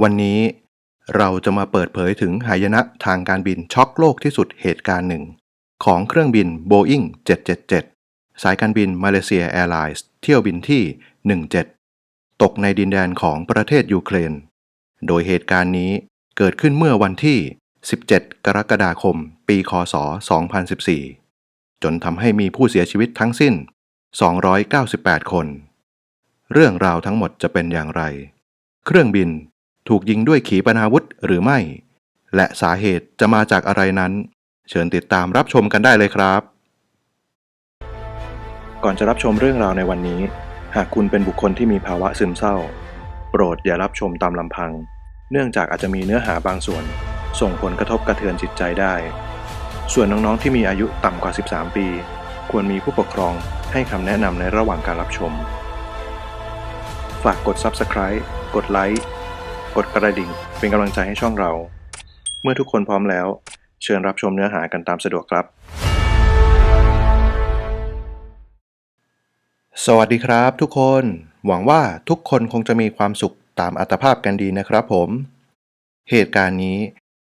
วันนี้เราจะมาเปิดเผยถึงหายนะทางการบินช็อกโลกที่สุดเหตุการณ์หนึ่ง ของเครื่องบิน Boeing 777 สายการบินมาเลเซียแอร์ไลน์เที่ยวบินที่ 17 ตกในดินแดนของประเทศยูเครน โดยเหตุการณ์นี้เกิดขึ้นเมื่อวันที่ 17 กรกฎาคม ปีคศ 2014 จนทำให้มีผู้เสียชีวิตทั้งสิ้น 298 คน เรื่องราวทั้งหมดจะเป็นอย่างไร เครื่องบิน ถูกยิงด้วยขีปนาวุธหรือไม่ และสาเหตุจะมาจากอะไรนั้น เชิญติดตามรับชมกันได้เลยครับ ก่อนจะรับชมเรื่องราวในวันนี้ หากคุณเป็นบุคคลที่มีภาวะซึมเศร้า โปรดอย่ารับชมตามลำพัง เนื่องจากอาจจะมีเนื้อหาบางส่วน ส่งผลกระทบกระเทือนจิตใจได้ ส่วนน้องๆที่มีอายุต่ำกว่า 13 ปี ควรมีผู้ปกครองให้คำแนะนำในระหว่างการรับชม ฝากกด Subscribe กดไลค์ กดกระดิ่งเป็นกำลังใจให้ช่องเรา เมื่อทุกคนพร้อมแล้ว เชิญรับชมเนื้อหากันตามสะดวกครับ สวัสดีครับทุกคน หวังว่าทุกคนคงจะมีความสุขตามอัตภาพกันดีนะครับผม เหตุการณ์นี้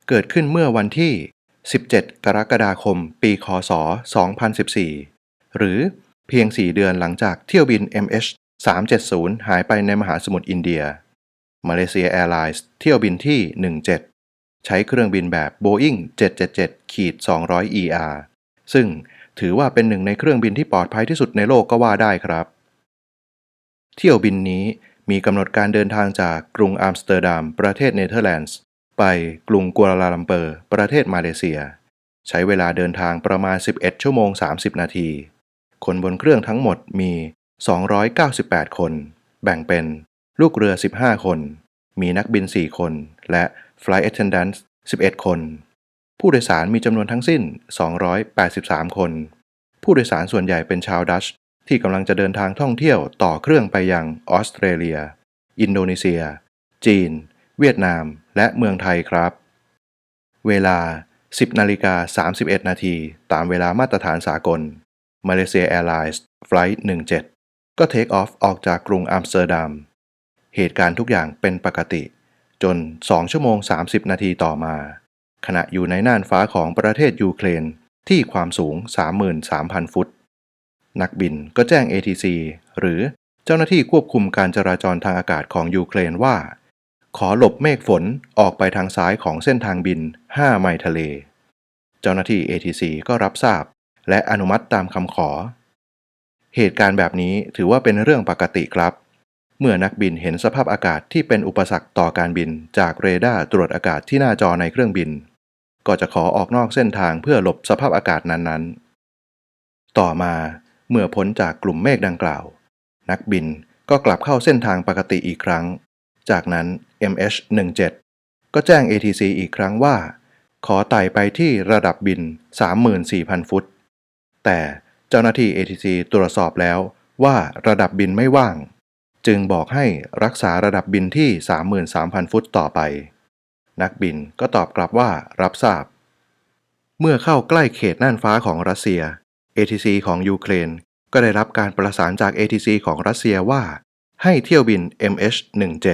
เกิดขึ้นเมื่อวันที่ 17 กรกฎาคม ปีคศ 2014 หรือเพียง 4 เดือนหลังจากเที่ยวบิน MH 370 หายไปในมหาสมุทรอินเดีย มาเลเซียแอร์ไลน์เที่ยวบินที่ 17 ใช้เครื่องบินแบบ Boeing 777ขีด200 ER ซึ่งถือว่าเป็นหนึ่งในเครื่องบินที่ปลอดภัยที่สุดในโลกก็ว่าได้ครับ เที่ยวบินนี้มีกำหนดการเดินทางจากกรุงอัมสเตอร์ดัมประเทศเนเธอร์แลนด์ ไปกรุงกัวลาลัมเปอร์ ประเทศมาเลเซีย ใช้เวลาเดินทางประมาณ 11 ชั่วโมง 30 นาที คนบนเครื่องทั้งหมดมี 298 คน แบ่งเป็น ลูกเรือ 15 คน มีนักบิน 4 คน และ Flight Attendants 11 คน ผู้โดยสารมีจำนวนทั้งสิ้น 283 คน ผู้โดยสารส่วนใหญ่เป็นชาวดัชที่กำลังจะเดินทางท่องเที่ยวต่อเครื่องไปยังออสเตรเลีย อินโดนีเซีย จีน เวียดนาม และเมืองไทยครับ เวลา 10นาฬิกา31 นาทีตามเวลามาตรฐานสากลมาเลเซียแอร์ไลน์ไฟล์17 ก็เทคออฟออกจากกรุงอัมสเตอร์ดัม เหตุการณ์ทุกอย่างเป็นปกติ จน 2 ชั่วโมง 30 นาทีต่อมา ขณะอยู่ในน่านฟ้าของประเทศยูเครนที่ความสูง 33,000 ฟุต นักบินก็แจ้ง ATC หรือเจ้าหน้าที่ควบคุมการจราจรทางอากาศของยูเครนว่า ขอหลบเมฆฝนออกไปทางซ้ายของเส้นทางบิน 5 ไมล์ทะเล เจ้าหน้าที่ ATC ก็รับทราบ และอนุมัติตามคำขอ เหตุการณ์แบบนี้ถือว่าเป็นเรื่องปกติครับ เมื่อนักบินเห็นสภาพอากาศที่เป็นอุปสรรคต่อการบิน จากเรดาร์ตรวจอากาศที่หน้าจอในเครื่องบิน ก็จะขอออกนอกเส้นทางเพื่อหลบสภาพอากาศนั้นๆ ต่อมาเมื่อพ้นจากกลุ่มเมฆดังกล่าว นักบินก็กลับเข้าเส้นทางปกติอีกครั้ง จากนั้น MH17 ก็แจ้ง ATC อีกครั้งว่า ขอไต่ไปที่ระดับบิน 34,000 ฟุต แต่เจ้าหน้าที่ ATC ตรวจสอบแล้วว่าระดับบินไม่ว่าง จึงบอกให้รักษาระดับบินที่ 33,000 ฟุตต่อไป นักบินก็ตอบกลับว่ารับทราบ เมื่อเข้าใกล้เขตน่านฟ้าของรัสเซีย ATC ของยูเครน ก็ได้รับการประสานจาก ATC ของรัสเซียว่า ให้เที่ยวบิน MH17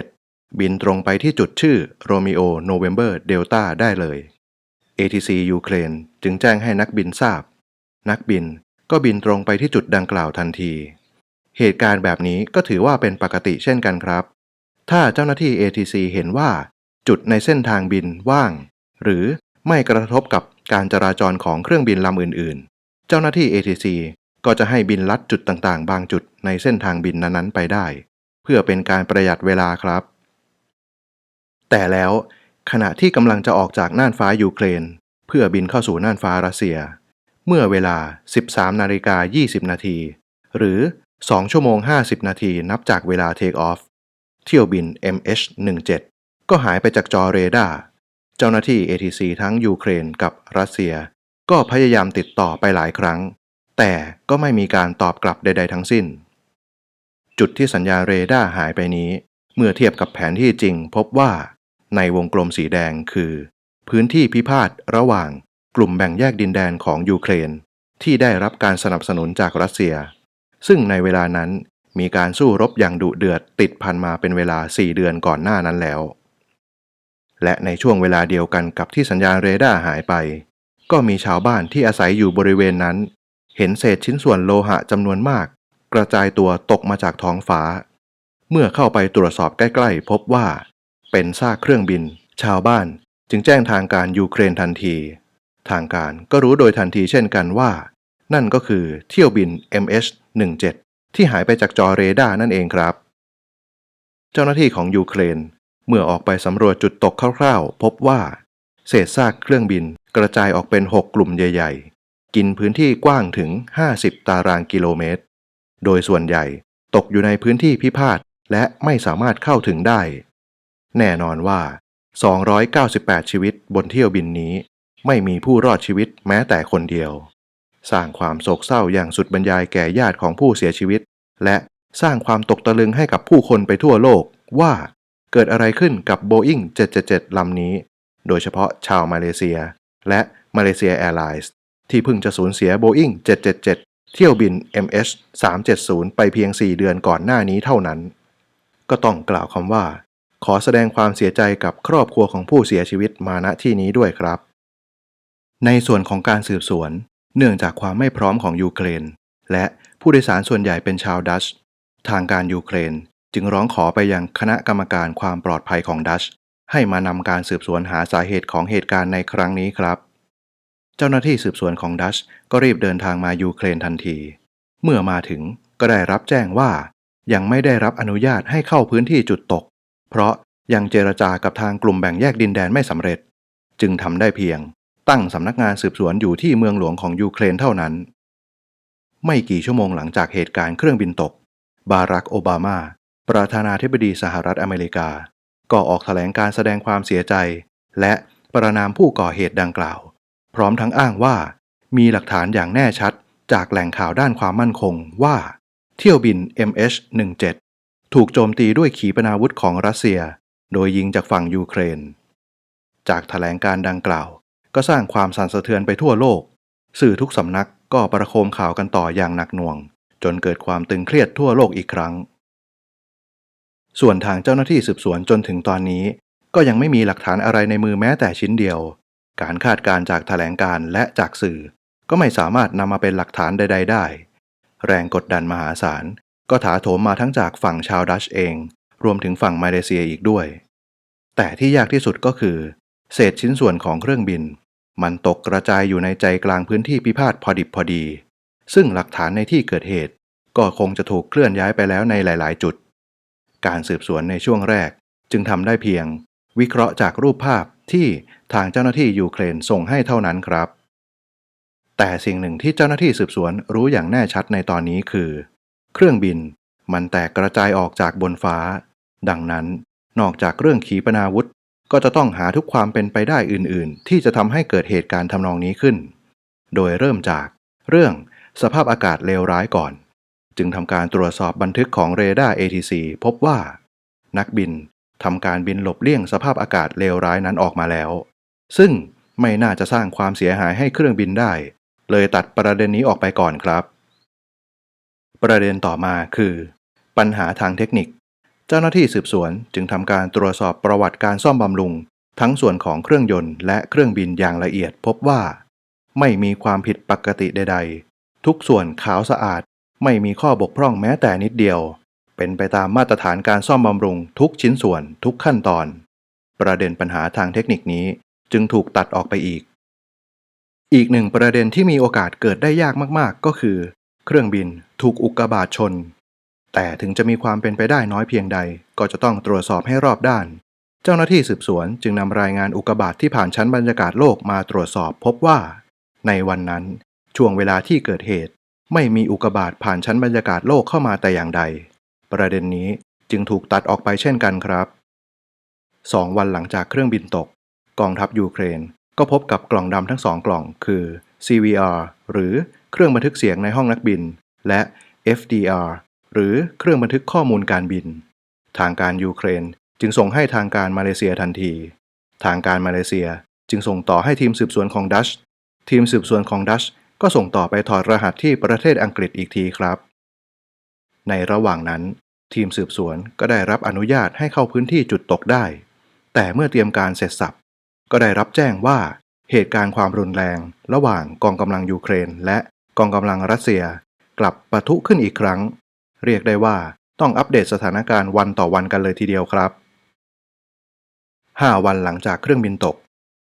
บินตรงไปที่จุดชื่อ Romeo November Delta ได้เลย ATC ยูเครนจึงแจ้งให้นักบินทราบ นักบินก็บินตรงไปที่จุดดังกล่าวทันที เหตุการณ์แบบนี้ก็ถือว่าเป็นปกติเช่นกันครับ ถ้าเจ้าหน้าที่ ATC เห็นว่า จุดในเส้นทางบินว่าง หรือไม่กระทบกับการจราจรของเครื่องบินลำอื่น ๆ เจ้าหน้าที่ ATC ก็จะให้บินลัดจุดต่างๆ บางจุดในเส้นทางบินนั้นๆ ไปได้ เพื่อเป็นการประหยัดเวลาครับ แต่แล้วขณะที่กำลังจะออกจากน่านฟ้ายูเครน เพื่อบินเข้าสู่น่านฟ้ารัสเซีย เมื่อเวลา 13 นาฬิกา 20 นาที หรือ 2 ชั่วโมง 50 นาทีนับจากเวลาเทคออฟ เที่ยวบิน MH17 ก็หายไปจากจอเรดาร์ เจ้าหน้าที่ ATC ทั้งยูเครนกับรัสเซีย ก็พยายามติดต่อไปหลายครั้ง แต่ก็ไม่มีการตอบกลับใด ๆ ทั้งสิ้น จุดที่สัญญาเรดาร์หายไปนี้ เมื่อเทียบกับแผนที่จริงพบว่า ในวงกลมสีแดงคือ พื้นที่พิพาทระหว่างกลุ่มแบ่งแยกดินแดนของยูเครน ที่ได้รับการสนับสนุนจากรัสเซีย ซึ่งในเวลานั้นมีการสู้รบอย่างดุเดือดติดพันมาเป็นเวลา 4 เดือนก่อนหน้านั้นแล้ว และในช่วงเวลาเดียวกันกับที่สัญญาณเรดาร์หายไป ก็มีชาวบ้านที่อาศัยอยู่บริเวณนั้น เห็นเศษชิ้นส่วนโลหะจำนวนมาก กระจายตัวตกมาจากท้องฟ้า เมื่อเข้าไปตรวจสอบใกล้ๆ พบว่า เป็นซากเครื่องบิน ชาวบ้านจึงแจ้งทางการยูเครนทันที ทางการก็รู้โดยทันทีเช่นกันว่า นั่นก็คือเที่ยวบิน 17 ที่หายไปจากจอเรดาร์นั่นเองครับ เจ้าหน้าที่ของยูเครน เมื่อออกไปสำรวจจุดตกคร่าวๆ พบว่า เศษซากเครื่องบินกระจายออกเป็น 6 กลุ่มใหญ่ๆ กินพื้นที่กว้างถึง 50 ตารางกิโลเมตร โดยส่วนใหญ่ตกอยู่ในพื้นที่พิพาทและไม่สามารถเข้าถึงได้ แน่นอนว่า 298 ชีวิตบนเที่ยวบินนี้ ไม่มีผู้รอดชีวิตแม้แต่คนเดียว สร้างความโศกเศร้าอย่างสุดบรรยายแก่ญาติของผู้เสียชีวิต และสร้างความตกตะลึงให้กับผู้คนไปทั่วโลกว่าเกิดอะไรขึ้นกับ Boeing 777 ลำนี้ โดยเฉพาะชาวมาเลเซีย และมาเลเซียแอร์ไลน์ที่เพิ่งจะสูญเสีย Boeing 777 เที่ยวบิน MH 370 ไปเพียง 4 เดือนก่อนหน้านี้เท่านั้น ก็ต้องกล่าวคำว่า ขอแสดงความเสียใจกับครอบครัวของผู้เสียชีวิตมาณที่นี้ด้วยครับ ในส่วนของการสืบสวน เนื่องจากความไม่พร้อมของยูเครน และผู้โดยสารส่วนใหญ่เป็นชาวดัช ทางการยูเครนจึงร้องขอไปยังคณะกรรมการความปลอดภัยของดัช ให้มานำการสืบสวนหาสาเหตุของเหตุการณ์ในครั้งนี้ครับ เจ้าหน้าที่สืบสวนของดัชก็รีบเดินทางมายูเครนทันที เมื่อมาถึงก็ได้รับแจ้งว่า ยังไม่ได้รับอนุญาตให้เข้าพื้นที่จุดตก เพราะยังเจรจากับทางกลุ่มแบ่งแยกดินแดนไม่สำเร็จ จึงทำได้เพียง ตั้งสำนักงานสืบสวนอยู่ที่เมืองหลวงของยูเครนเท่านั้น ไม่กี่ชั่วโมงหลังจากเหตุการณ์เครื่องบินตก บารักโอบามา ประธานาธิบดีสหรัฐอเมริกา ก็ออกแถลงการแสดงความเสียใจ และประนามผู้ก่อเหตุดังกล่าว พร้อมทั้งอ้างว่า มีหลักฐานอย่างแน่ชัดจากแหล่งข่าวด้านความมั่นคงว่า เที่ยวบิน MH17 ถูกโจมตีด้วยขีปนาวุธของรัสเซีย โดยยิงจากฝั่งยูเครน จากแถลงการดังกล่าว ก็สร้างความสั่นสะเทือนไปทั่วโลก สื่อทุกสำนักก็ประโคมข่าวกันต่ออย่างหนักหน่วง จนเกิดความตึงเครียดทั่วโลกอีกครั้ง ส่วนทางเจ้าหน้าที่สืบสวนจนถึงตอนนี้ ก็ยังไม่มีหลักฐานอะไรในมือแม้แต่ชิ้นเดียว การคาดการจากแถลงการและจากสื่อ ก็ไม่สามารถนำมาเป็นหลักฐานใด ๆ ได้ แรงกดดันมหาศาลก็ถาโถมมาทั้งจากฝั่งชาวดัชเอง รวมถึงฝั่งมาเลเซียอีกด้วย แต่ที่ยากที่สุดก็คือ เศษชิ้นส่วนของเครื่องบิน มันตกกระจายอยู่ในใจกลางพื้นที่พิพาทพอดิบพอดี ซึ่งหลักฐานในที่เกิดเหตุ ก็คงจะถูกเคลื่อนย้ายไปแล้วในหลาย ๆ จุด การสืบสวนในช่วงแรกจึงทำได้เพียง วิเคราะห์จากรูปภาพที่ทางเจ้าหน้าที่ยูเครนส่งให้เท่านั้นครับ แต่สิ่งหนึ่งที่เจ้าหน้าที่สืบสวนรู้อย่างแน่ชัดในตอนนี้คือ เครื่องบินมันแตกกระจายออกจากบนฟ้า ดังนั้นนอกจากเรื่องขีปนาวุธ ก็จะต้องหาทุกความเป็นไปได้อื่นๆ ที่จะทำให้เกิดเหตุการณ์ทำนองนี้ขึ้น โดยเริ่มจากเรื่องสภาพอากาศเลวร้ายก่อน จึงทำการตรวจสอบบันทึกของเรดาร์ ATC พบว่า นักบินทำการบินหลบเลี่ยงสภาพอากาศเลวร้ายนั้นออกมาแล้ว ซึ่งไม่น่าจะสร้างความเสียหายให้เครื่องบินได้ เลยตัดประเด็นนี้ออกไปก่อนครับ ประเด็นต่อมาคือ ปัญหาทางเทคนิค เจ้าหน้าที่สืบสวนจึงทำการตรวจสอบประวัติการซ่อมบำรุง ทั้งส่วนของเครื่องยนต์และเครื่องบินอย่างละเอียดพบว่า ไม่มีความผิดปกติใด ๆ ทุกส่วนขาวสะอาดไม่มีข้อบกพร่องแม้แต่นิดเดียว เป็นไปตามมาตรฐานการซ่อมบำรุงทุกชิ้นส่วนทุกขั้นตอน ประเด็นปัญหาทางเทคนิคนี้จึงถูกตัดออกไปอีก อีกหนึ่งประเด็นที่มีโอกาสเกิดได้ยากมากๆ ก็คือ เครื่องบินถูกอุกกาบาตชน แต่ถึงจะมีความเป็นไปได้น้อยเพียงใด ก็จะต้องตรวจสอบให้รอบด้าน เจ้าหน้าที่สืบสวนจึงนำรายงานอุกกาบาตที่ผ่านชั้นบรรยากาศโลกมาตรวจสอบพบว่า ในวันนั้น ช่วงเวลาที่เกิดเหตุ ไม่มีอุกกาบาตผ่านชั้นบรรยากาศโลกเข้ามาแต่อย่างใด ประเด็นนี้จึงถูกตัดออกไปเช่นกันครับสองวันหลังจากเครื่องบินตก กองทัพยูเครน ก็พบกับกล่องดำทั้งสองกล่อง คือ CVR หรือเครื่องบันทึกเสียงในห้องนักบิน และ FDR หรือเครื่องบันทึกข้อมูลการบิน ทางการยูเครนจึงส่งให้ทางการมาเลเซียทันที ทางการมาเลเซียจึงส่งต่อให้ทีมสืบสวนของดัช ทีมสืบสวนของดัชก็ส่งต่อไปถอดรหัสที่ประเทศอังกฤษอีกทีครับ ในระหว่างนั้น ทีมสืบสวนก็ได้รับอนุญาตให้เข้าพื้นที่จุดตกได้ แต่เมื่อเตรียมการเสร็จสับ ก็ได้รับแจ้งว่าเหตุการณ์ความรุนแรง ระหว่างกองกำลังยูเครน และกองกำลังรัสเซีย กลับปะทุขึ้นอีกครั้ง เรียกได้ว่าต้องอัปเดตสถานการณ์วันต่อวันกันเลยทีเดียวครับ 5 วันหลังจากเครื่องบินตก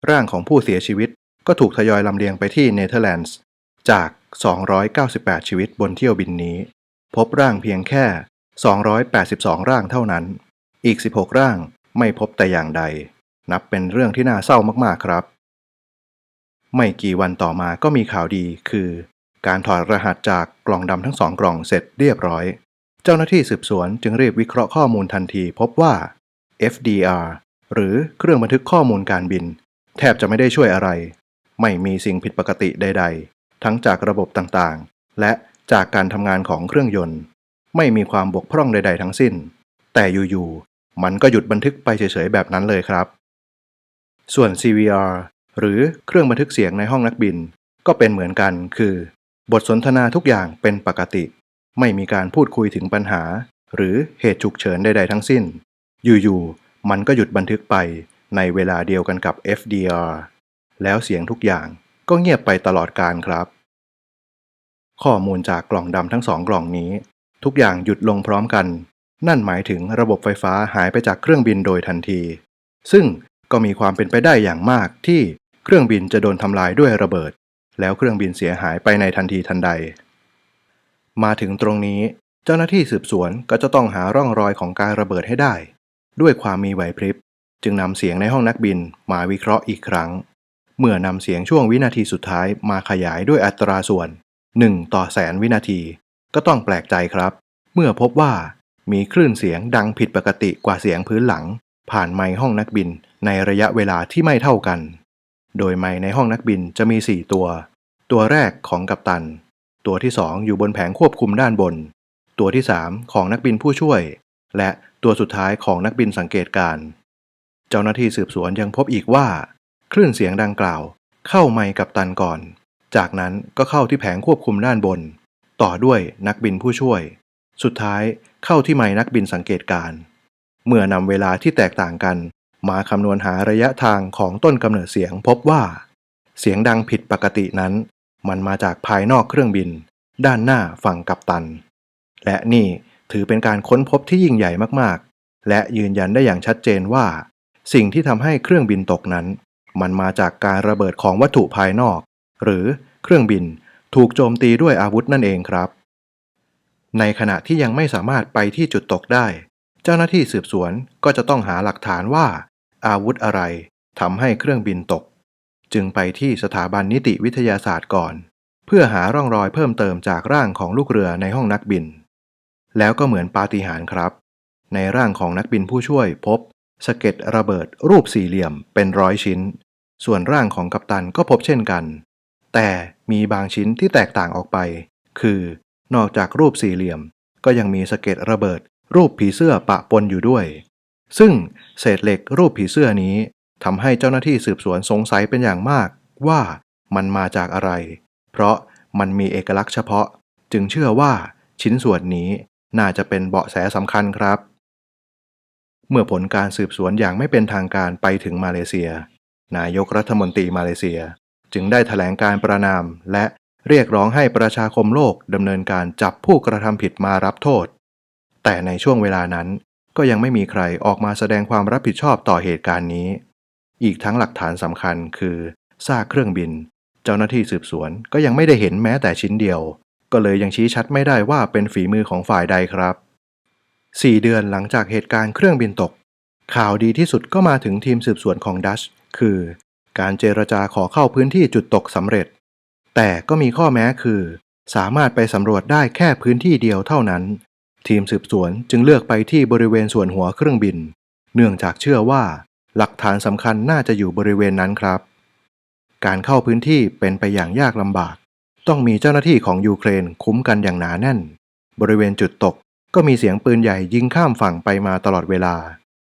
ร่างของผู้เสียชีวิตก็ถูกทยอยลำเลียงไปที่เนเธอร์แลนด์ จาก 298 ชีวิตบนเที่ยวบินนี้ พบร่างเพียงแค่ 282 ร่างเท่านั้น อีก 16 ร่างไม่พบแต่อย่างใด นับเป็นเรื่องที่น่าเศร้ามากๆครับ ไม่กี่วันต่อมาก็มีข่าวดีคือ การถอดรหัสจากกล่องดำทั้งสองกล่องเสร็จเรียบร้อย เจ้าหน้าที่สืบสวนจึงรีบวิเคราะห์ข้อมูลทันทีพบว่า FDR หรือเครื่องบันทึกข้อมูลการบิน แทบจะไม่ได้ช่วยอะไร ไม่มีสิ่งผิดปกติใด ๆ ทั้งจากระบบต่างๆ และจากการทำงานของเครื่องยนต์ ไม่มีความบกพร่องใด ๆ ทั้งสิ้น แต่อยู่ๆมันก็หยุดบันทึกไปเฉยๆแบบนั้นเลยครับ ส่วน CVR หรือเครื่องบันทึกเสียงในห้องนักบิน ก็เป็นเหมือนกันคือ บทสนทนาทุกอย่างเป็นปกติ ไม่มีการพูดคุยถึงปัญหา หรือเหตุฉุกเฉินใด ๆ ทั้งสิ้น อยู่ๆ มันก็หยุดบันทึกไปในเวลาเดียวกันกับ FDR แล้วเสียงทุกอย่างก็เงียบไปตลอดการครับ ข้อมูลจากกล่องดำทั้งสองกล่องนี้ ทุกอย่างหยุดลงพร้อมกัน นั่นหมายถึงระบบไฟฟ้าหายไปจากเครื่องบินโดยทันที ซึ่งก็มีความเป็นไปได้อย่างมากที่เครื่องบินจะโดนทำลายด้วยระเบิด แล้วเครื่องบินเสียหายไปในทันทีทันใด มาถึงตรงนี้ เจ้าหน้าที่สืบสวนก็จะต้องหาร่องรอยของการระเบิดให้ได้ ด้วยความมีไหวพริบ จึงนำเสียงในห้องนักบินมาวิเคราะห์อีกครั้ง เมื่อนำเสียงช่วงวินาทีสุดท้ายมาขยายด้วยอัตราส่วน 1 ต่อแสนวินาที ก็ต้องแปลกใจครับ เมื่อพบว่ามีคลื่นเสียงดังผิดปกติกว่าเสียงพื้นหลัง ผ่านไมค์ห้องนักบินในระยะเวลาที่ไม่เท่ากัน โดยไมค์ในห้องนักบินจะมี 4 ตัว ตัวแรกของกัปตัน ตัวที่ 2 อยู่บนแผงควบคุมด้านบน ตัวที่ 3 ของนักบินผู้ช่วย และตัวสุดท้ายของนักบินสังเกตการ เจ้าหน้าที่สืบสวนยังพบอีกว่า คลื่นเสียงดังกล่าว เข้าไมกัปตันก่อน จากนั้นก็เข้าที่แผงควบคุมด้านบน ต่อด้วยนักบินผู้ช่วย สุดท้ายเข้าที่ไมนักบินสังเกตการ เมื่อนำเวลาที่แตกต่างกัน มาคำนวณหาระยะทางของต้นกำเนิดเสียงพบว่า เสียงดังผิดปกตินั้น มันมาจากภายนอกเครื่องบิน ด้านหน้าฝั่งกัปตัน และนี่ถือเป็นการค้นพบที่ยิ่งใหญ่มากๆ และยืนยันได้อย่างชัดเจนว่า สิ่งที่ทำให้เครื่องบินตกนั้น มันมาจากการระเบิดของวัตถุภายนอก หรือเครื่องบินถูกโจมตีด้วยอาวุธนั่นเองครับ ในขณะที่ยังไม่สามารถไปที่จุดตกได้ เจ้าหน้าที่สืบสวนก็จะต้องหาหลักฐานว่า อาวุธอะไรทำให้เครื่องบินตก จึงไปที่สถาบันนิติวิทยาศาสตร์ก่อน เพื่อหาร่องรอยเพิ่มเติมจากร่างของลูกเรือในห้องนักบิน แล้วก็เหมือนปาฏิหาริย์ครับ ในร่างของนักบินผู้ช่วยพบสะเก็ดระเบิดรูปสี่เหลี่ยมเป็นร้อยชิ้น ส่วนร่างของกัปตันก็พบเช่นกัน แต่มีบางชิ้นที่แตกต่างออกไป คือนอกจากรูปสี่เหลี่ยม ก็ยังมีสะเก็ดระเบิด รูปผีเสื้อปะปนอยู่ด้วย ซึ่งเศษเหล็กรูปผีเสื้อนี้ ทำให้เจ้าหน้าที่สืบสวนสงสัยเป็นอย่างมาก ว่ามันมาจากอะไร เพราะมันมีเอกลักษณ์เฉพาะ จึงเชื่อว่าชิ้นส่วนนี้น่าจะเป็นเบาะแสสำคัญครับ เมื่อผลการสืบสวนอย่างไม่เป็นทางการไปถึงมาเลเซีย นายกรัฐมนตรีมาเลเซีย จึงได้ถแถลงการประนามและเรียกร้องให้ประชาคมโลกดำเนินการจับผู้กระทำผิดมารับโทษ แต่ในช่วงเวลานั้นก็ยังไม่มีใครออกมาแสดงความรับผิดชอบต่อเหตุการณ์นี้ อีกทั้งหลักฐานสำคัญคือซากเครื่องบิน เจ้าหน้าที่สืบสวนก็ยังไม่ได้เห็นแม้แต่ชิ้นเดียว ก็เลยยังชี้ชัดไม่ได้ว่าเป็นฝีมือของฝ่ายใดครับ 4 เดือนหลังจากเหตุการณ์เครื่องบินตก ข่าวดีที่สุดก็มาถึงทีมสืบสวนของดัชคือ การเจรจาขอเข้าพื้นที่จุดตกสำเร็จ แต่ก็มีข้อแม้คือ สามารถไปสำรวจได้แค่พื้นที่เดียวเท่านั้น ทีมสืบสวนจึงเลือกไปที่บริเวณส่วนหัวเครื่องบิน เนื่องจากเชื่อว่า หลักฐานสำคัญน่าจะอยู่บริเวณนั้นครับ การเข้าพื้นที่เป็นไปอย่างยากลำบาก ต้องมีเจ้าหน้าที่ของยูเครนคุ้มกันอย่างหนาแน่น บริเวณจุดตกก็มีเสียงปืนใหญ่ยิงข้ามฝั่งไปมาตลอดเวลา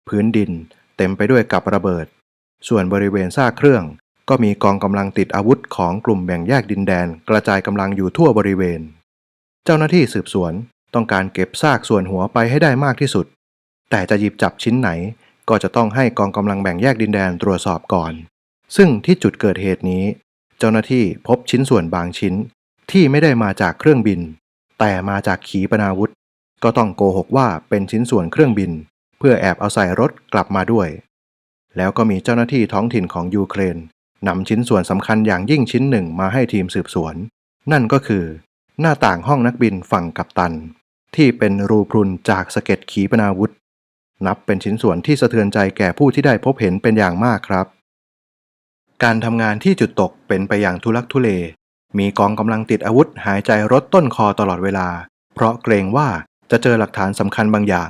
พื้นดินเต็มไปด้วยกับระเบิด ส่วนบริเวณซากเครื่อง ก็มีกองกำลังติดอาวุธของกลุ่มแบ่งแยกดินแดนกระจายกำลังอยู่ทั่วบริเวณ เจ้าหน้าที่สืบสวนต้องการเก็บซากส่วนหัวไปให้ได้มากที่สุด แต่จะหยิบจับชิ้นไหน ก็จะต้องให้กองกำลังแบ่งแยกดินแดนตรวจสอบก่อน ซึ่งที่จุดเกิดเหตุนี้ เจ้าหน้าที่พบชิ้นส่วนบางชิ้นที่ไม่ได้มาจากเครื่องบิน แต่มาจากขีปนาวุธ ก็ต้องโกหกว่าเป็นชิ้นส่วนเครื่องบิน เพื่อแอบเอาใส่รถกลับมาด้วย แล้วก็มีเจ้าหน้าที่ท้องถิ่นของยูเครนนำชิ้นส่วนสำคัญอย่างยิ่งชิ้นหนึ่งมาให้ทีมสืบสวน นั่นก็คือ หน้าต่างห้องนักบินฝั่งกัปตัน ที่เป็นรูพรุนจากสะเก็ดขีปนาวุธ นับเป็นชิ้นส่วนที่สะเทือนใจแก่ผู้ที่ได้พบเห็นเป็นอย่างมากครับ การทำงานที่จุดตกเป็นไปอย่างทุลักทุเล มีกองกำลังติดอาวุธหายใจรถต้นคอตลอดเวลา เพราะเกรงว่าจะเจอหลักฐานสำคัญบางอย่าง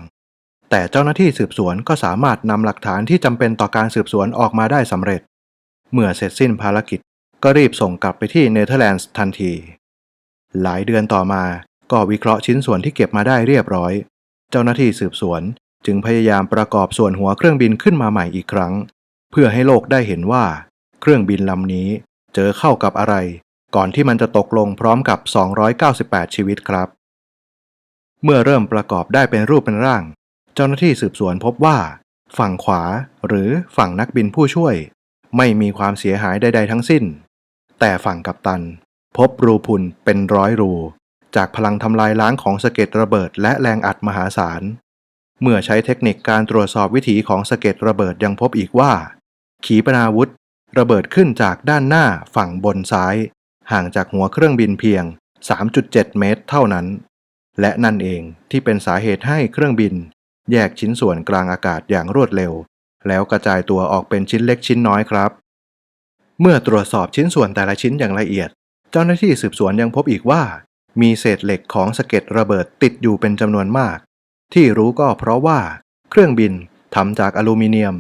แต่เจ้าหน้าที่สืบสวนก็สามารถนำหลักฐานที่จำเป็นต่อการสืบสวนออกมาได้สำเร็จ เมื่อเสร็จสิ้นภารกิจก็รีบส่งกลับไปที่เนเธอร์แลนด์ทันที หลายเดือนต่อมาก็วิเคราะห์ชิ้นส่วนที่เก็บมาได้เรียบร้อย เจ้าหน้าที่สืบสวน จึงพยายามประกอบส่วนหัวเครื่องบินขึ้นมาใหม่อีกครั้ง เพื่อให้โลกได้เห็นว่า เครื่องบินลำนี้เจอเข้ากับอะไร ก่อนที่มันจะตกลงพร้อมกับ 298 ชีวิตครับ เมื่อเริ่มประกอบได้เป็นรูปเป็นร่าง เจ้าหน้าที่สืบสวนพบว่า ฝั่งขวาหรือฝั่งนักบินผู้ช่วย ไม่มีความเสียหายใด ๆ ทั้งสิ้น แต่ฝั่งกัปตัน พบรูพุนเป็นร้อยรู จากพลังทำลายล้างของสะเก็ดระเบิดและแรงอัดมหาศาล เมื่อใช้เทคนิคการตรวจสอบวิถีของสะเก็ดระเบิดยังพบอีกว่า ขีปนาวุธ ระเบิดขึ้นจากด้านหน้าฝั่งบนซ้าย ห่างจากหัวเครื่องบินเพียง 3.7 เมตรเท่านั้น และนั่นเองที่เป็นสาเหตุให้เครื่องบิน แยกชิ้นส่วนกลางอากาศอย่างรวดเร็ว แล้วกระจายตัวออกเป็นชิ้นเล็กชิ้นน้อยครับ เมื่อตรวจสอบชิ้นส่วนแต่ละชิ้นอย่างละเอียด เจ้าหน้าที่สืบสวนยังพบอีกว่า มีเศษเหล็กของสะเก็ดระเบิดติดอยู่เป็นจำนวนมาก ที่รู้ก็เพราะว่า เครื่องบินทำจากอลูมิเนียม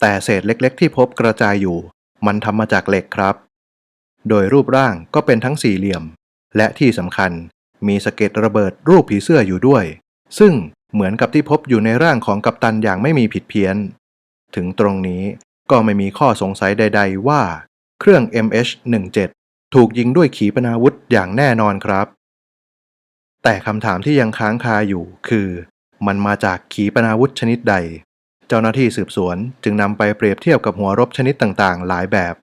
แต่เศษเล็กๆ ที่พบกระจายอยู่ มันทำมาจากเหล็กครับ โดยรูปร่างก็เป็นทั้งสี่เหลี่ยม และที่สำคัญมีสะเก็ดระเบิดรูปผีเสื้ออยู่ด้วย ซึ่งเหมือนกับที่พบอยู่ในร่างของกัปตันอย่างไม่มีผิดเพี้ยน ถึงตรงนี้ก็ไม่มีข้อสงสัยใด ๆ ว่า เครื่อง MH17 ถูกยิงด้วยขีปนาวุธอย่างแน่นอนครับ แต่คำถามที่ยังค้างคาอยู่คือ มันมาจากขีปนาวุธชนิดใด เจ้าหน้าที่สืบสวนจึงนำไปเปรียบเทียบกับหัวรบชนิดต่างๆ หลายแบบ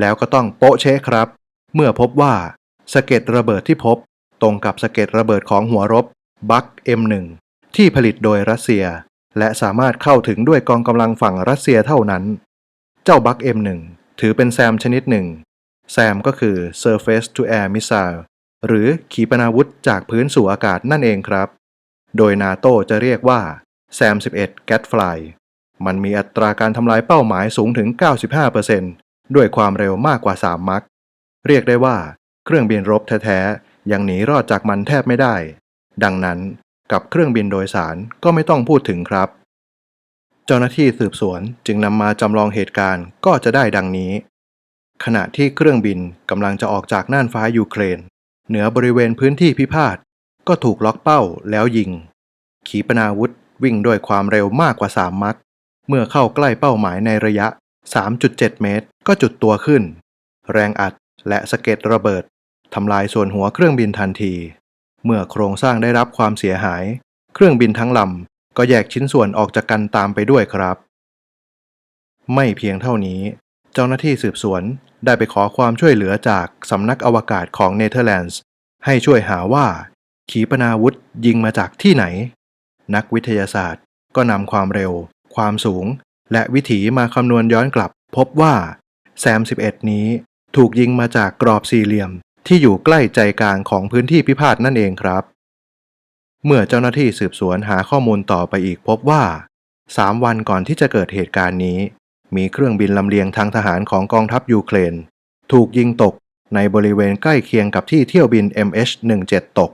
แล้วก็ต้องโป๊ะเชะครับ เมื่อพบว่าสะเก็ดระเบิดที่พบ ตรงกับสะเก็ดระเบิดของหัวรบบัค M1 ที่ผลิตโดยรัสเซีย และสามารถเข้าถึงด้วยกองกำลังฝั่งรัสเซียเท่านั้น เจ้าบัค M1 ถือเป็นแซมชนิดหนึ่ง แซมก็คือ Surface to Air Missile หรือขีปนาวุธจากพื้นสู่อากาศนั่นเองครับ โดยนาโตจะเรียกว่าแซม11 Gatfly มันมีอัตราการทำลายเป้าหมายสูงถึง 95%ด้วยความเร็วมากกว่า 3 มัคเรียกได้ว่าเครื่องบินรบแท้ๆ ยังหนีรอดจากมันแทบไม่ได้ ดังนั้นกับเครื่องบินโดยสารก็ไม่ต้องพูดถึงครับ เจ้าหน้าที่สืบสวนจึงนำมาจำลองเหตุการณ์ก็จะได้ดังนี้ ขณะที่เครื่องบินกำลังจะออกจากน่านฟ้ายูเครน เหนือบริเวณพื้นที่พิพาท ก็ถูกล็อกเป้าแล้วยิง ขีปนาวุธวิ่งด้วยความเร็วมากกว่า 3 มัคเมื่อเข้าใกล้เป้าหมายในระยะ 3.7 เมตร ก็จุดตัวขึ้น แรงอัดและสะเก็ดระเบิดทำลายส่วนหัวเครื่องบินทันที เมื่อโครงสร้างได้รับความเสียหาย เครื่องบินทั้งลำก็แยกชิ้นส่วนออกจากกันตามไปด้วยครับ ไม่เพียงเท่านี้ เจ้าหน้าที่สืบสวนได้ไปขอความช่วยเหลือจากสำนักอวกาศของเนเธอร์แลนด์ให้ช่วยหาว่า ขีปนาวุธยิงมาจากที่ไหน นักวิทยาศาสตร์ก็นำความเร็ว ความสูง และวิถีมาคำนวณย้อนกลับ พบว่าแซม 11 นี้ถูกยิงมาจากกรอบสี่เหลี่ยมที่อยู่ใกล้ใจกลางของพื้นที่พิพาทนั่นเองครับ เมื่อเจ้าหน้าที่สืบสวนหาข้อมูลต่อไปอีกพบว่า 3 วันก่อนที่จะเกิดเหตุการณ์นี้ มีเครื่องบินลำเลียงทางทหารของกองทัพยูเครน ถูกยิงตกในบริเวณใกล้เคียงกับที่เที่ยวบิน MH17 ตก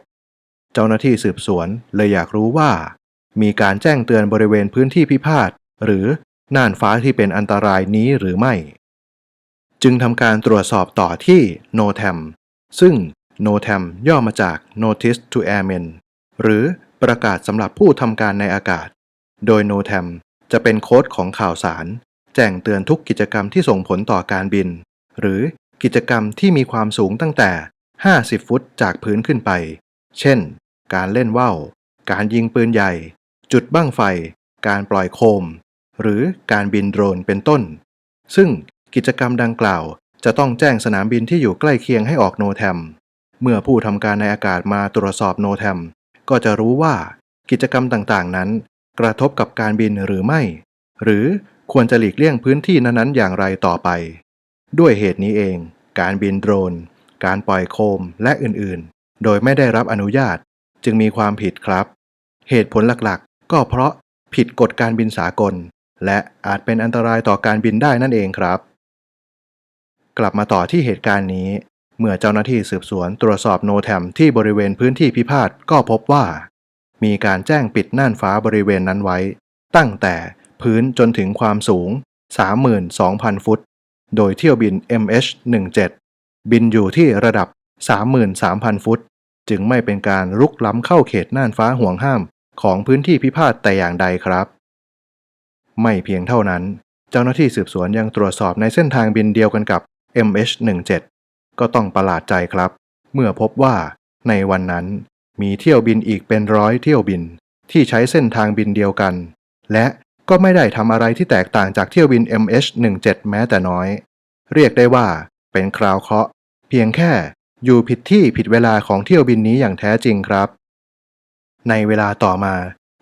เจ้าหน้าที่สืบสวนเลยอยากรู้ว่า มีการแจ้งเตือนบริเวณพื้นที่พิพาทหรือน่านฟ้าที่เป็นอันตรายนี้หรือไม่ จึงทำการตรวจสอบต่อที่ NOTAM ซึ่ง NOTAM ย่อมาจาก Notice to Airmen หรือประกาศสำหรับผู้ทำการในอากาศ โดย NOTAM จะเป็นโค้ดของข่าวสาร แจ้งเตือนทุกกิจกรรมที่ส่งผลต่อการบิน หรือกิจกรรมที่มีความสูงตั้งแต่ 50 ฟุตจากพื้นขึ้นไป เช่น การเล่นว่าว การยิงปืนใหญ่ จุดบั้งไฟ การปล่อยโคม หรือการบินโดรนเป็นต้น ซึ่งกิจกรรมดังกล่าว จะต้องแจ้งสนามบินที่อยู่ใกล้เคียงให้ออกโนแทม เมื่อผู้ทำการในอากาศมาตรวจสอบโนแทม ก็จะรู้ว่ากิจกรรมต่างๆนั้น กระทบกับการบินหรือไม่ หรือควรจะหลีกเลี่ยงพื้นที่นั้นๆ อย่างไรต่อไป ด้วยเหตุนี้เอง การบินโดรน การปล่อยโคมและอื่นๆ โดยไม่ได้รับอนุญาตจึงมีความผิดครับ เหตุผลหลักๆ ก็เพราะผิดกฎการบินสากล และอาจเป็นอันตรายต่อการบินได้นั่นเองครับ กลับมาต่อที่เหตุการณ์นี้ เมื่อเจ้าหน้าที่สืบสวนตรวจสอบโนแทมที่บริเวณพื้นที่พิพาทก็พบว่า มีการแจ้งปิดน่านฟ้าบริเวณนั้นไว้ ตั้งแต่พื้นจนถึงความสูง 32,000 ฟุต โดยเที่ยวบิน MH17 บินอยู่ที่ระดับ 33,000 ฟุต จึงไม่เป็นการรุกล้ำเข้าเขตน่านฟ้าห่วงห้ามของพื้นที่พิพาทแต่อย่างใดครับ ไม่เพียงเท่านั้น เจ้าหน้าที่สืบสวนยังตรวจสอบในเส้นทางบินเดียวกันกับ MH17 ก็ต้องประหลาดใจครับ เมื่อพบว่าในวันนั้นมีเที่ยวบินอีกเป็นร้อยเที่ยวบิน ที่ใช้เส้นทางบินเดียวกัน และก็ไม่ได้ทำอะไรที่แตกต่างจากเที่ยวบิน MH17 แม้แต่น้อย เรียกได้ว่าเป็นคราวเคราะห์เพียงแค่ อยู่ผิดที่ผิดเวลาของเที่ยวบินนี้อย่างแท้จริงครับ ในเวลาต่อมา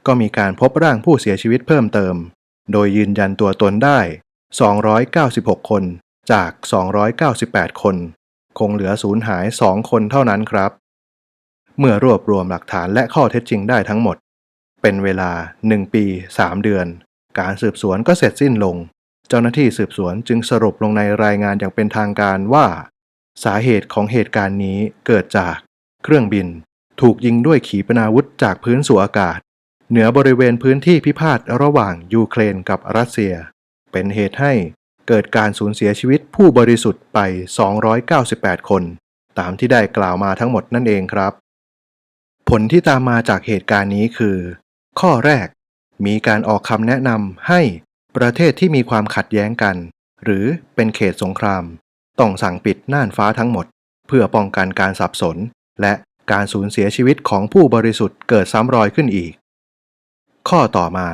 ก็มีการพบร่างผู้เสียชีวิตเพิ่มเติม โดยยืนยันตัวตนได้ 296 คนจาก 298 คน คงเหลือสูญหาย 2 คนเท่านั้นครับ เมื่อรวบรวมหลักฐานและข้อเท็จจริงได้ทั้งหมด เป็นเวลา 1 ปี 3 เดือน การสืบสวนก็เสร็จสิ้นลง เจ้าหน้าที่สืบสวนจึงสรุปลงในรายงานอย่างเป็นทางการว่า สาเหตุของเหตุการณ์นี้เกิดจาก เครื่องบิน ถูกยิงด้วยขีปนาวุธจากพื้นสู่อากาศ เหนือบริเวณพื้นที่พิพาทระหว่างยูเครนกับรัสเซีย เป็นเหตุให้เกิดการสูญเสียชีวิตผู้บริสุทธิ์ไป 298 คน ตามที่ได้กล่าวมาทั้งหมดนั่นเองครับ ผลที่ตามมาจากเหตุการณ์นี้คือ ข้อแรก มีการออกคำแนะนำให้ประเทศที่มีความขัดแย้งกัน หรือเป็นเขตสงคราม ต้องสั่งปิดน่านฟ้าทั้งหมด เพื่อป้องกันการสับสน และการสูญเสียชีวิตของผู้บริสุทธิ์เกิดซ้ำรอยขึ้นอีก ข้อต่อมา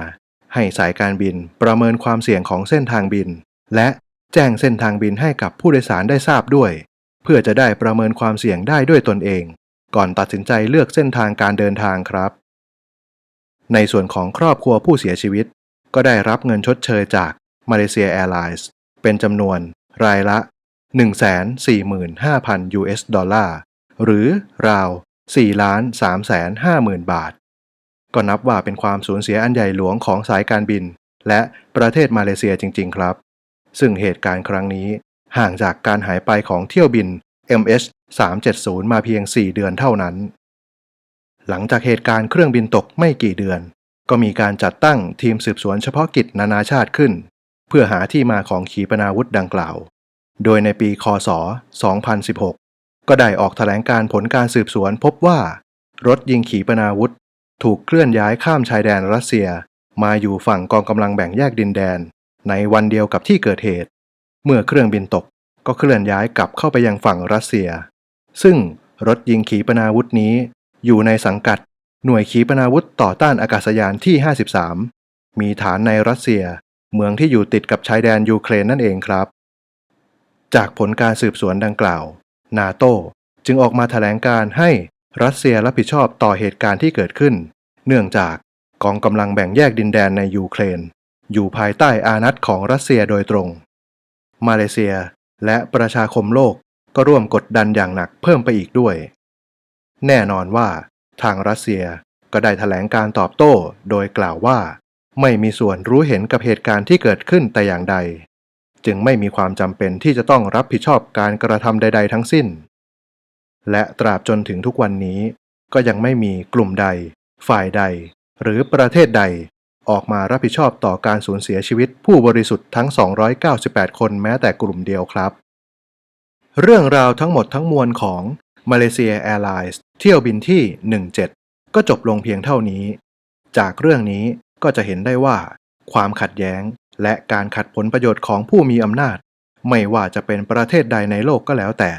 ให้สายการบินประเมินความเสี่ยงของเส้นทางบิน และแจ้งเส้นทางบินให้กับผู้โดยสารได้ทราบด้วย เพื่อจะได้ประเมินความเสี่ยงได้ด้วยตนเอง ก่อนตัดสินใจเลือกเส้นทางการเดินทางครับ ในส่วนของครอบครัวผู้เสียชีวิต ก็ได้รับเงินชดเชยจากมาเลเซียแอร์ไลน์เป็นจำนวน รายละ 145,000 US ดอลลาร์ หรือราว 4 ล้าน3แสน5หมื่นบาท ก็นับว่าเป็นความสูญเสียอันใหญ่หลวงของสายการบิน และประเทศมาเลเซียจริง ๆ ครับ ซึ่งเหตุการณ์ครั้งนี้ห่างจากการหายไปของเที่ยวบิน MH 370 มาเพียง 4 เดือนเท่านั้น หลังจากเหตุการณ์เครื่องบินตกไม่กี่เดือน ก็มีการจัดตั้งทีมสืบสวนเฉพาะกิจนานาชาติขึ้น เพื่อหาที่มาของขีปนาวุธดังกล่าว โดยในปีคศ 2016 ก็ได้ออกแถลงการผลการสืบสวนพบว่า รถยิงขีปนาวุธ ถูกเคลื่อนย้ายข้ามชายแดนรัสเซีย มาอยู่ฝั่งกองกำลังแบ่งแยกดินแดน ในวันเดียวกับที่เกิดเหตุ เมื่อเครื่องบินตกก็เคลื่อนย้ายกลับเข้าไปยังฝั่งรัสเซีย ซึ่งรถยิงขีปนาวุธนี้ อยู่ในสังกัด หน่วยขีปนาวุธต่อต้านอากาศยานที่ 53 มีฐานในรัสเซีย เมืองที่อยู่ติดกับชายแดนยูเครนนั่นเองครับ จากผลการสืบสวนดังกล่าว นาโต้จึงออกมาแถลงการให้รัสเซียรับผิดชอบต่อเหตุการณ์ที่เกิดขึ้น เนื่องจากกองกำลังแบ่งแยกดินแดนในยูเครน อยู่ภายใต้อานัตของรัสเซียโดยตรง มาเลเซียและประชาคมโลกก็ร่วมกดดันอย่างหนักเพิ่มไปอีกด้วย แน่นอนว่า ทางรัสเซียก็ได้แถลงการตอบโต้ โดยกล่าวว่า ไม่มีส่วนรู้เห็นกับเหตุการณ์ที่เกิดขึ้นแต่อย่างใด จึงไม่มีความจำเป็นที่จะต้องรับผิดชอบการกระทำใด ๆ ทั้งสิ้น และตราบจนถึงทุกวันนี้ ก็ยังไม่มีกลุ่มใด ฝ่ายใด หรือประเทศใด ออกมารับผิดชอบต่อการสูญเสียชีวิตผู้บริสุทธิ์ทั้ง 298 คนแม้แต่กลุ่มเดียวครับ เรื่องราวทั้งหมดทั้งมวลของมาเลเซียแอร์ไลน์เที่ยวบินที่ 17 ก็จบลงเพียงเท่านี้ จากเรื่องนี้ก็จะเห็นได้ว่า ความขัดแย้ง และการขัดผลประโยชน์ของผู้มีอำนาจ ไม่ว่าจะเป็นประเทศใดในโลกก็แล้วแต่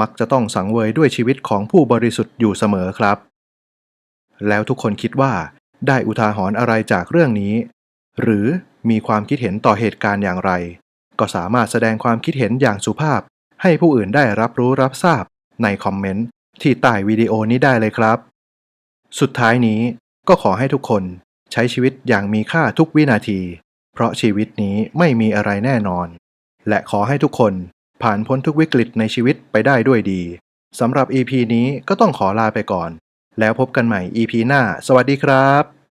มักจะต้องสังเวยด้วยชีวิตของผู้บริสุทธิ์อยู่เสมอครับ แล้วทุกคนคิดว่าได้อุทาหรณ์อะไรจากเรื่องนี้ หรือมีความคิดเห็นต่อเหตุการณ์อย่างไร ก็สามารถแสดงความคิดเห็นอย่างสุภาพ ให้ผู้อื่นได้รับรู้รับทราบในคอมเมนต์ที่ใต้วิดีโอนี้ได้เลยครับ สุดท้ายนี้ก็ขอให้ทุกคนใช้ชีวิตอย่างมีค่าทุกวินาที เพราะชีวิตนี้ไม่มีอะไรแน่นอน และขอให้ทุกคนผ่านพ้นทุกวิกฤตในชีวิตไปได้ด้วยดีสำหรับ EP นี้ก็ต้องขอลาไปก่อน แล้วพบกันใหม่ EP หน้า สวัสดีครับ